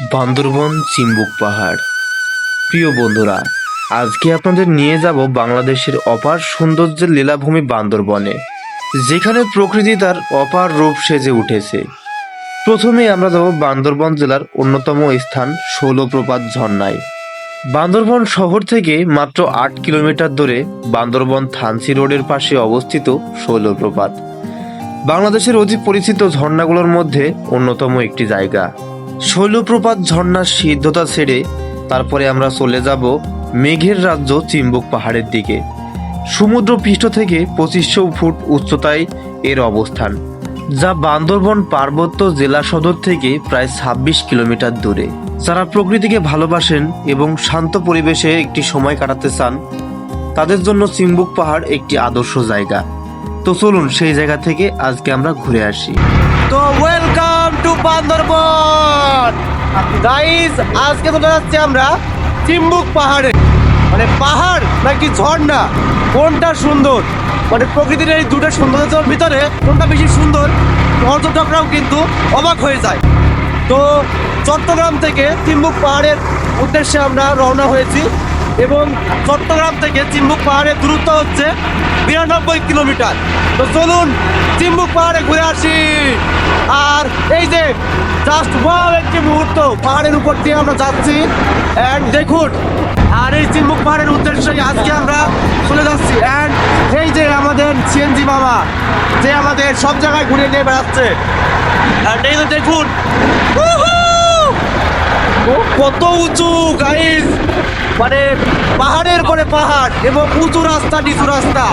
বান্দরবন চিম্বুক পাহাড়। প্রিয় বন্ধুরা, আজকে আপনাদের নিয়ে যাব বাংলাদেশের অপার সৌন্দর্যের লীলাভূমি বান্দরবনে, যেখানে প্রকৃতি তার অপার রূপ সেজে উঠেছে। প্রথমে আমরা যাব বান্দরবন জেলার অন্যতম স্থান শৈলপ্রপাত ঝর্ণায়। বান্দরবন শহর থেকে মাত্র আট কিলোমিটার দূরে বান্দরবন থানসি রোডের পাশে অবস্থিত শৈলপ্রপাত। বাংলাদেশের অতি পরিচিত ঝর্ণাগুলোর মধ্যে অন্যতম একটি জায়গা। শৈলপ্রপাত ঝর্ণার সিদ্ধতা ছেড়ে তারপরে আমরা চলে যাব মেঘের রাজ্য চিম্বুক পাহাড়ের দিকে। সমুদ্র পৃষ্ঠ থেকে পঁচিশশো ফুট উচ্চতায় এর অবস্থান, যা বান্দরবন পার্বত্য জেলা সদর থেকে প্রায় ছাব্বিশ কিলোমিটার দূরে। যারা প্রকৃতিকে ভালোবাসেন এবং শান্ত পরিবেশে একটি সময় কাটাতে চান, তাদের জন্য চিম্বুক পাহাড় একটি আদর্শ জায়গা। তো চলুন সেই জায়গা থেকে আজকে আমরা ঘুরে আসি। তো ওয়েলকাম টু বান্দরবন! গাইস আজকে চলে যাচ্ছি আমরা চিম্বুক পাহাড়ে। মানে পাহাড় নাকি ঝর্ণা? কোনটা সুন্দর? মানে প্রকৃতির এই দুটো সৌন্দর্যের ভিতরে কোনটা বেশি সুন্দর? পর্যটকরাও কিন্তু অবাক হয়ে যায়। তো চট্টগ্রাম থেকে চিম্বুক পাহাড়ের উদ্দেশ্যে আমরা রওনা হয়েছি। এবং চট্টগ্রাম থেকে চিম্বুক পাহাড়ের দূরত্ব হচ্ছে বিরানব্বই কিলোমিটার। তো চলুন চিম্বুক পাহাড়ে ঘুরে আসি। আর এই যে জাস্ট ওয়াও একটি মুহূর্ত পাহাড়ের উপর দিয়ে আমরা যাচ্ছি। অ্যান্ড দেখুন, আর এই চিম্বুক পাহাড়ের উদ্দেশ্যে আজকে আমরা চলে যাচ্ছি। অ্যান্ড এই যে আমাদের সিএনজি মামা, যে আমাদের সব জায়গায় ঘুরে নিয়ে বেড়াচ্ছে। অ্যান্ড এই যে দেখুন কত উঁচু গাইস মানে পাহাড়ের পরে পাহাড় এবং উঁচু রাস্তা, নিচু রাস্তা।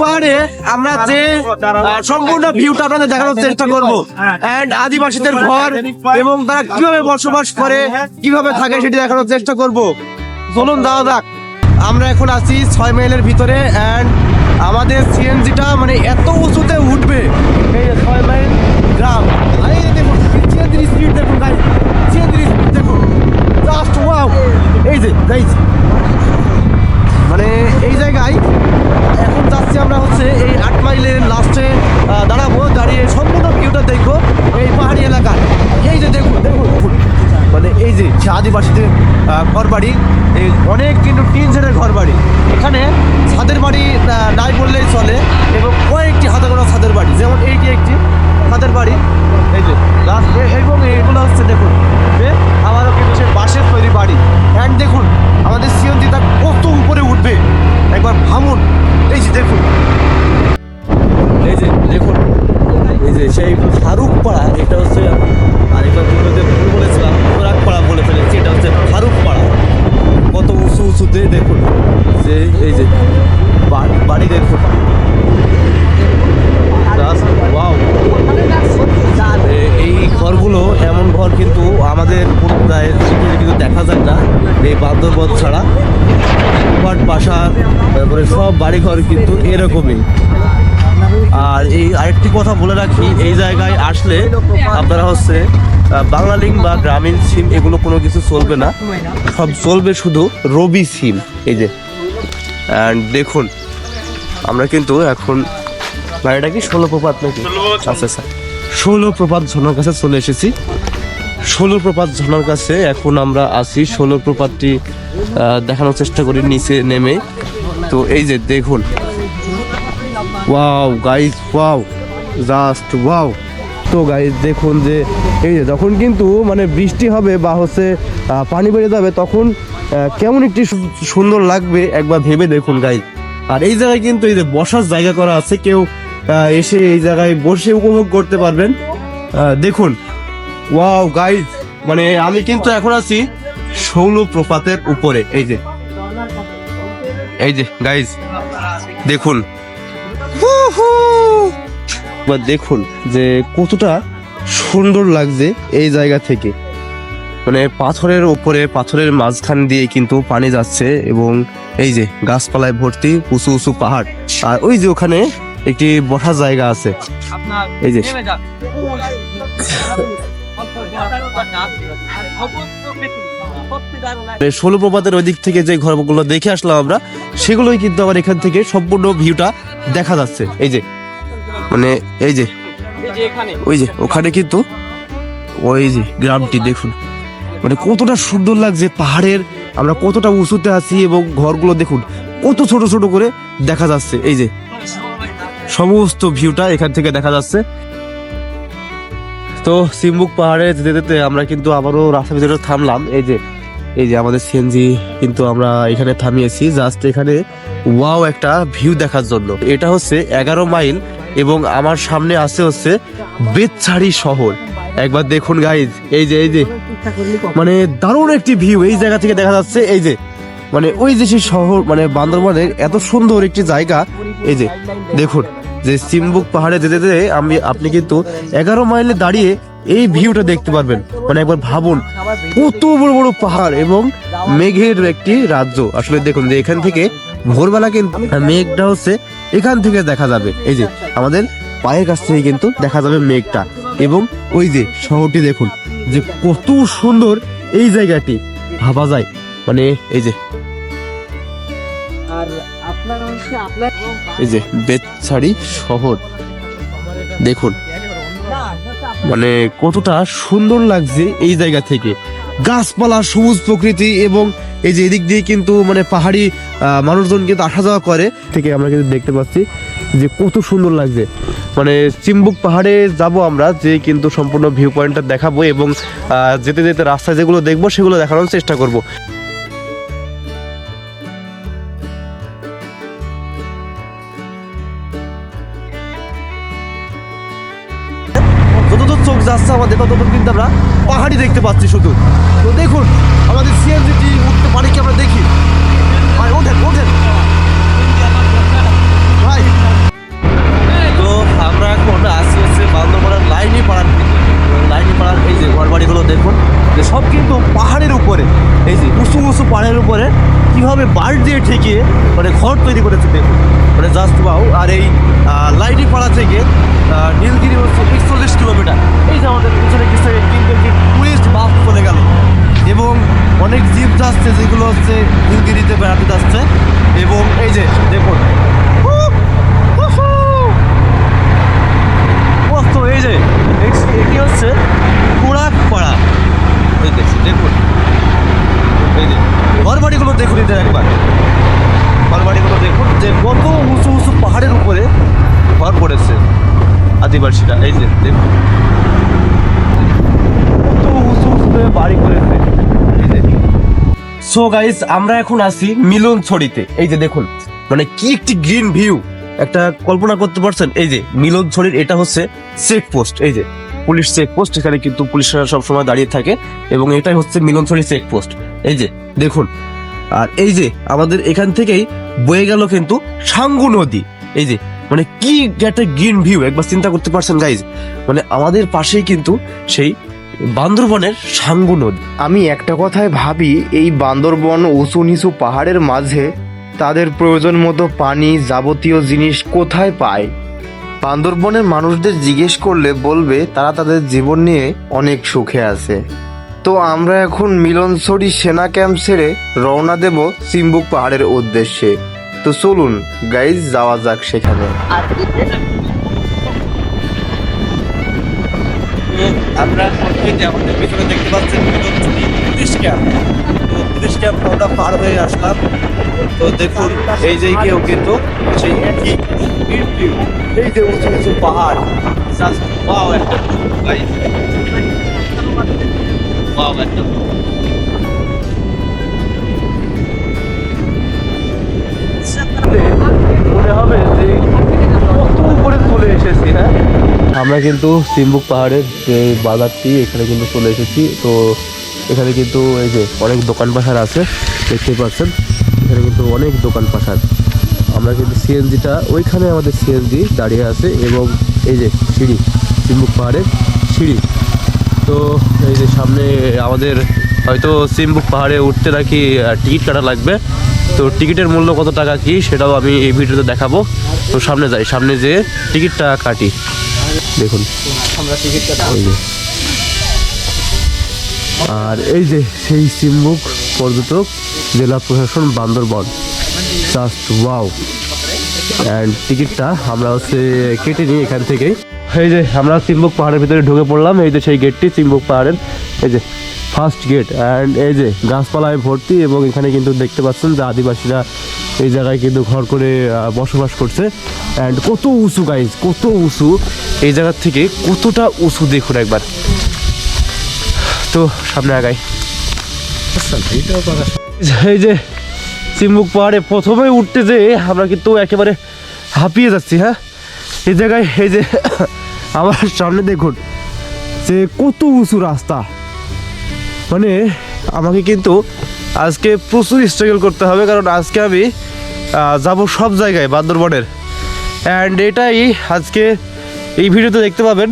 পাহাড়ে, আমরা সম্পূর্ণ দেখানোর চেষ্টা আদিবাসীদের ঘর এবং কীভাবে বসবাস করে, কীভাবে থাকে সেটি দেখানোর চেষ্টা আমরা এখন আছি ছয় মাইলের ভিতরে আমাদের সিএনজিটা মানে এত এখানে ছাদের বাড়ি নাই বললেই চলে এবং কয়েকটি হাতে গোনা ছাদের বাড়ি, যেমন এইটি একটি ছাদের বাড়ি, এই যে এ- এবং এগুলো হচ্ছে দেখুন আমারও কিন্তু সে বাঁশের তৈরি বাড়ি। অ্যান্ড দেখুন, আমাদের সিএনজিটা কত উপরে উঠবে, একবার ভাবুন, এই যে দেখুন। এই যে দেখুন, এই যে সেই ফারুক পাড়া এটা হচ্ছে আরেকবার বলেছিলাম বলে ফেলেছি। বাড়িঘর কিন্তু এরকমই। আর এই আরেকটি কথা বলে রাখি এই জায়গায় আসলে আপনারা হচ্ছে বাংলা লিঙ্ক বা গ্রামীণ সিম এগুলো কোনো কিছু চলবে না। সব চলবে শুধু রবি সিম এই যে। অ্যান্ড দেখুন আমরা কিন্তু এখন বাড়িটা কি ষোলো প্রপাত নাকি? আচ্ছা স্যার ষোলো প্রপাত ঝর্ণার কাছে চলে এসেছি। ষোলো প্রপাত ঝর্ণার কাছে এখন আমরা আছি। ষোলো প্রপাতটি দেখানোর চেষ্টা করি নিচে নেমে। তো এই যে দেখুন। Wow guys wow just wow তো গাইজ দেখুন যে এই যে যখন কিন্তু মানে বৃষ্টি হবে বা হচ্ছে পানি বেড়ে যাবে, তখন কেমন একটি সুন্দর লাগবে একবার ভেবে দেখুন গাইজ আর এই জায়গায় কিন্তু এই যে বসার জায়গা করা আছে, কেউ এসে এই জায়গায় বসে উপভোগ করতে পারবেন। দেখুন ওয়াও গাইজ মানে আমি কিন্তু এখন আছি শৌল প্রপাতের উপরে, এই যে। এই যে গাইজ দেখুন। বা দেখুন যে কতটা সুন্দর লাগছে এই জায়গা থেকে। মানে পাথরের উপরে পাথরের মাঝখান দিয়ে কিন্তু পানি যাচ্ছে এবং এই যে গাছপালায় ভর্তি উঁচু উঁচু পাহাড়। আর ওই যে ওখানে একটি বসার জায়গা আছে। এই যে। ষোলো প্রপাতের ওই দিক থেকে যে ঘরগুলো দেখে আসলাম আমরা, সেগুলোই কিন্তু আবার এখান থেকে সম্পূর্ণ ভিউটা দেখা যাচ্ছে। এই যে মানে এই যে, ওই যে, ওখানে কিন্তু ওই যে গ্রামটি দেখুন। মানে কতটা সুন্দর লাগছে পাহাড়ের, আমরা কতটা উঁচুতে আছি এবং ঘরগুলো দেখুন, কত ছোট ছোট করে দেখা যাচ্ছে। এই যে, সমস্ত ভিউটা এখান থেকে দেখা যাচ্ছে। তো সিম্বুক পাহাড়ে যেতে যেতে আমরা কিন্তু আবারও রাস্তার ভিতরে থামলাম। এই যে এই যে আমাদের সিএনজি কিন্তু আমরা এখানে থামিয়েছি। জাস্ট এখানে ওয়াও একটা ভিউ দেখার জন্য। এটা হচ্ছে এগারো মাইল এবং আমার সামনে আছে হচ্ছে বেতছাড়ি শহর। একবার দেখুন গাইজ এই যে এই যে মানে দারুণ একটি ভিউ। এই জায়গা থেকে দেখা যাচ্ছে, এই যে মানে ওই যে সেই শহর মানে বান্দরবানের এত সুন্দর একটি জায়গা। এই যে, দেখুন। যে সিম্বুক পাহাড়ে যেতে যেতে আমি, আপনি কিন্তু এগারো মাইলে দাঁড়িয়ে এই ভিউটা দেখতে পারবেন। মানে একবার ভাবুন, কত বড় বড় পাহাড় এবং মেঘের একটি রাজ্য। আসলে দেখুন যে এখান থেকে ভোরবেলা কিন্তু মেঘটা হচ্ছে এখান থেকে দেখা যাবে। এই যে আমাদের পায়ের কাছ থেকে কিন্তু দেখা যাবে মেঘটা। এবং ওই যে শহরটি দেখুন, যে কত সুন্দর এই জায়গাটি। ভাবা যায়। মানে এই যে এই যে বেতছাড়ি শহর। দেখুন। মানে কতটা সুন্দর লাগছে এই জায়গা থেকে। গাছপালা, সবুজ প্রকৃতি এবং এই যে এদিক দিয়ে কিন্তু মানে পাহাড়ি মানুষজন কিন্তু আসা যাওয়া করে। থেকে আমরা কিন্তু দেখতে পাচ্ছি যে কত সুন্দর লাগছে। মানে চিম্বুক পাহাড়ে যাব আমরা, যে কিন্তু সম্পূর্ণ ভিউ পয়েন্টটা দেখাবো এবং যেতে যেতে রাস্তায় যেগুলো দেখব, সেগুলো দেখানোর চেষ্টা করব। আমাদের ততদূর কিন্তু আমরা পাহাড়ি দেখতে পাচ্ছি শুধু। তো দেখুন, আমাদের সিএনজিটি উঠতে পারি কি আমরা দেখি। ভাই, ওঠেন ওঠেন। ভাই। তো আমরা এখন আসছি হচ্ছে বান্দরবানের লাইনি পাড়ার লাইনি পাড়ার এই যে ঘরবাড়িগুলো দেখুন, যে সব কিন্তু পাহাড়ের উপরে, এই যে উঁচু উঁচু পাহাড়ের উপরে কীভাবে বাড়ি দিয়ে ঠেকিয়ে মানে ঘর তৈরি করেছে দেখুন। মানে জাস্ট বাউ আর এই লাইটি পাড়া থেকে নীলগিরি হচ্ছে একচল্লিশ কিলোমিটার। এই যে আমাদের পিছনে কিছু টুরিস্ট বাস চলে গেল। এবং অনেক জিপ যাচ্ছে, যেগুলো হচ্ছে নীলগিরিতে বেড়াতে যাচ্ছে। এবং এই যে, দেখুন উহ, উহু। মস্ত এই যে এক্স- এটি হচ্ছে কুড়াক পাড়া এই দেখছি দেখুন এই যে ঘর বাড়িগুলো দেখুন এদের একবার ঘর বাড়িগুলো দেখুন যে কত উঁচু উঁচু পাহাড়ের উপরে ঘর পড়েছে আদিবাসীরা এই যে দেখুন কত উঁচু উঁচু করে বাড়ি করেছে এই যে সো গাইস আমরা এখন আছি মিলন ছড়িতে। এই যে দেখুন মানে কি একটি গ্রিন ভিউ একটা কল্পনা করতে পারছেন, এই যে মিলন ছড়ির, এটা হচ্ছে চেক পোস্ট এই যে পুলিশ চেক পোস্ট এখানে কিন্তু পুলিশরা সব সময় দাঁড়িয়ে থাকে এবং এটাই হচ্ছে মিলন ছড়ি চেক পোস্ট এই যে দেখুন, আর এই যে আমাদের এখান থেকেই বয়ে গেল কিন্তু সাঙ্গু নদী। এই যে মানে কি একটা গ্রিন ভিউ একবার চিন্তা করতে পারছেন গাইজ মানে আমাদের পাশেই কিন্তু সেই বান্দরবনের সাঙ্গু নদী। আমি একটা কথায় ভাবি এই বান্দরবন উঁচু নিচু পাহাড়ের মাঝে তাদের প্রয়োজন মতো পানি যাবতীয় জিনিস কোথায় পায়? বান্দরবনের মানুষদের জিজ্ঞেস করলে বলবে তারা তাদের জীবন নিয়ে অনেক সুখে আছে। তো আমরা এখন মিলনসরি সেনা ক্যাম্প ছেড়ে রওনা দেব সিম্বুক পাহাড়ের উদ্দেশ্যে। তো চলুন গাইজ যাওয়া যাক সেখানে। আমরা যে আমাদের ভিতরে দেখতে পাচ্ছেন পুলিশ ক্যাম্প। তো পুলিশ ক্যাম্প আমরা পার হয়ে আসলাম। তো দেখুন, এই যে কেউ কিন্তু সেই একই এই যে উঁচু উঁচু পাহাড়। একটা আমরা কিন্তু সিম্বুক পাহাড়ের, যে বাজারটি এখানে কিন্তু চলে এসেছি। তো এখানে কিন্তু এই যে অনেক দোকান পাশার আছে দেখতে পাচ্ছেন। এখানে কিন্তু অনেক দোকান পাশার আমরা কিন্তু সিএনজিটা ওইখানে আমাদের সিএনজি দাঁড়িয়ে আছে এবং এই যে সিঁড়ি, সিম্বুক পাহাড়ের সিঁড়ি। তো এই যে সামনে আমাদের হয়তো সিম্বুক পাহাড়ে উঠতে নাকি টিকিট কাটা লাগবে। তো টিকিটের মূল্য কত টাকা কি, সেটাও আমি এই ভিডিওতে দেখাবো। তো সামনে যাই, সামনে যেয়ে টিকিটটা কাটি। দেখুন। আর এই যে সেই সিম্বুক পর্যটক জেলা প্রশাসন বান্দরবন। জাস্ট ওয়াও অ্যান্ড টিকিটটা আমরা হচ্ছে কেটে নিই এখান থেকে এই যে আমরা চিম্বুক পাহাড়ের ভিতরে ঢুকে পড়লাম, এই যে সেই গেটটি চিম্বুক পাহাড়ের। এই যে ফার্স্ট গেট অ্যান্ড এই যে গাছপালায় ভর্তি এবং এখানে কিন্তু দেখতে পাচ্ছেন যে আদিবাসীরা এই জায়গায় কিন্তু ঘর করে বসবাস করছে। অ্যান্ড কত উঁচু গাইজ কত উঁচু। এই জায়গার থেকে কতটা উঁচু দেখুন একবার। তো সামনে আগাই। এই যে চিম্বুক পাহাড়ে প্রথমে উঠতে যে আমরা কিন্তু একেবারে হাঁপিয়ে যাচ্ছি হ্যাঁ? এই জায়গায় এই যে আমার সামনে দেখুন যে কত উঁচু রাস্তা। মানে আমাকে কিন্তু আজকে প্রচুর স্ট্রাগল করতে হবে কারণ আজকে আমি যাব সব জায়গায় বান্দরবনের। অ্যান্ড এটাই আজকে এই ভিডিওতে দেখতে পাবেন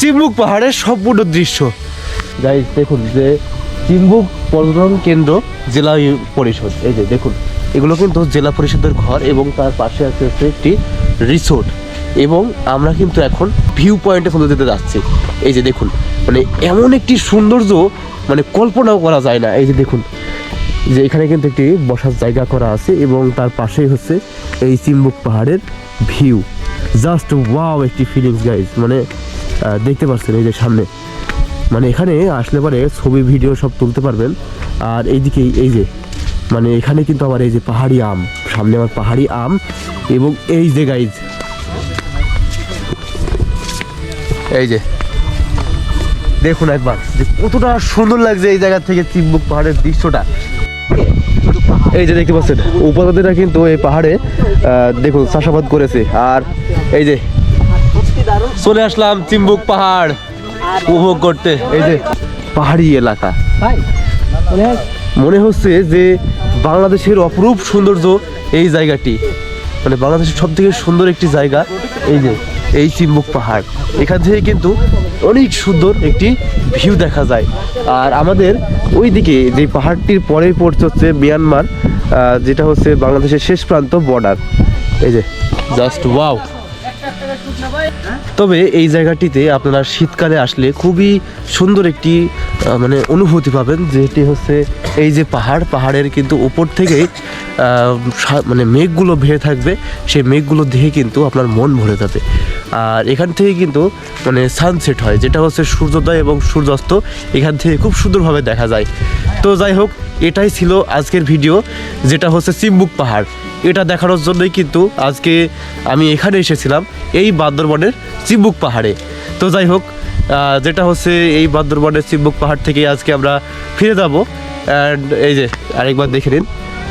চিম্বুক পাহাড়ের সম্পূর্ণ দৃশ্য। যাই দেখুন যে চিম্বুক পর্যটন কেন্দ্র জেলা পরিষদ। এই যে দেখুন, এগুলো কিন্তু জেলা পরিষদের ঘর এবং তার পাশে আছে হচ্ছে একটি রিসোর্ট। এবং আমরা কিন্তু এখন ভিউ পয়েন্টে ফলো দিতে যাচ্ছি। এই যে দেখুন মানে এমন একটি সৌন্দর্য মানে কল্পনাও করা যায় না। এই যে দেখুন যে এখানে কিন্তু একটি বসার জায়গা করা আছে এবং তার পাশেই হচ্ছে এই চিম্বুক পাহাড়ের ভিউ। জাস্ট ওয়াও একটি ফিলিংস গাইজ মানে দেখতে পাচ্ছেন এই যে সামনে। মানে এখানে আসলে পরে ছবি ভিডিও সব তুলতে পারবেন। আর এইদিকে এই যে মানে এখানে কিন্তু আবার এই যে পাহাড়ি আম, সামনে আমার পাহাড়ি আম এবং এই যে গাইজ এই যে, দেখুন একবার যে কতটা সুন্দর লাগছে এই জায়গা থেকে চিম্বুক পাহাড়ের দৃশ্যটা। এই যে দেখতে পাচ্ছেন উপাদানেরা কিন্তু এই পাহাড়ে দেখুন চাষাবাদ করেছে। আর এই যে চলে আসলাম চিম্বুক পাহাড় উপভোগ করতে। এই যে পাহাড়ি এলাকা। মনে হচ্ছে যে বাংলাদেশের অপরূপ সৌন্দর্য এই জায়গাটি। মানে বাংলাদেশের সব থেকে সুন্দর একটি জায়গা এই যে এই চিম্বুক পাহাড়। এখান থেকে কিন্তু অনেক সুন্দর একটি ভিউ দেখা যায়। আর আমাদের ওইদিকে যে পাহাড়টির পরে পড়ছে হচ্ছে মিয়ানমার যেটা হচ্ছে বাংলাদেশের শেষ প্রান্ত বর্ডার এই যে। জাস্ট ওয়াও তবে এই জায়গাটিতে আপনারা শীতকালে আসলে খুবই সুন্দর একটি মানে অনুভূতি পাবেন যেটি হচ্ছে এই যে পাহাড়। পাহাড়ের কিন্তু উপর থেকে মানে মেঘগুলো ভেয়ে থাকবে সেই মেঘগুলো দেখে কিন্তু আপনার মন ভরে যাবে। আর এখান থেকে কিন্তু মানে সানসেট হয়, যেটা হচ্ছে সূর্যোদয় এবং সূর্যাস্ত। এখান থেকে খুব সুন্দরভাবে দেখা যায়। তো যাই হোক, এটাই ছিল আজকের ভিডিও যেটা হচ্ছে চিম্বুক পাহাড়। এটা দেখানোর জন্যই কিন্তু আজকে আমি এখানে এসেছিলাম, এই বান্দরবনের চিম্বুক পাহাড়ে। তো যাই হোক যেটা হচ্ছে এই বান্দরবনের চিম্বুক পাহাড় থেকে আজকে আমরা ফিরে যাব। অ্যান্ড এই যে, আরেকবার দেখে নিন,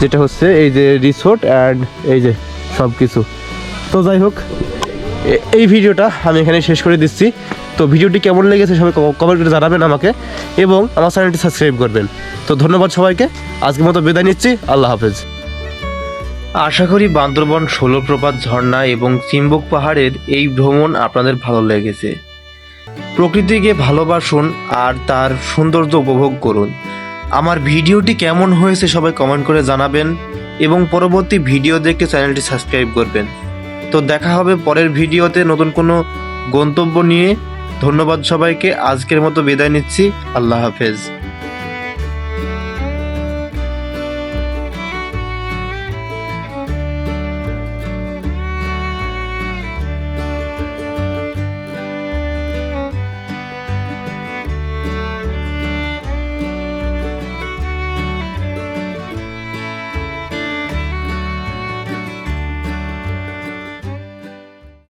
যেটা হচ্ছে এই যে রিসোর্ট অ্যান্ড এই যে সব কিছু তো যাই হোক এই ভিডিওটা আমি এখানে শেষ করে দিচ্ছি। তো ভিডিওটি কেমন লেগেছে সবাই কমেন্ট করে জানাবেন আমাকে এবং আমার চ্যানেলটি সাবস্ক্রাইব করবেন। তো ধন্যবাদ সবাইকে। আজকের মতো বিদায় নিচ্ছি। আল্লাহ হাফেজ। আশা করি বান্দরবন ষোলপ্রপাত ঝর্ণা এবং চিম্বুক পাহাড়ের এই ভ্রমণ আপনাদের ভালো লেগেছে। প্রকৃতিকে ভালোবাসুন আর তার সৌন্দর্য উপভোগ করুন। আমার ভিডিওটি কেমন হয়েছে সবাই কমেন্ট করে জানাবেন এবং পরবর্তী ভিডিও দেখে চ্যানেলটি সাবস্ক্রাইব করবেন। তো দেখা হবে পরের ভিডিওতে নতুন কোনো গন্তব্য নিয়ে। ধন্যবাদ সবাইকে। আজকের মতো বিদায় নিচ্ছি। আল্লাহ হাফেজ।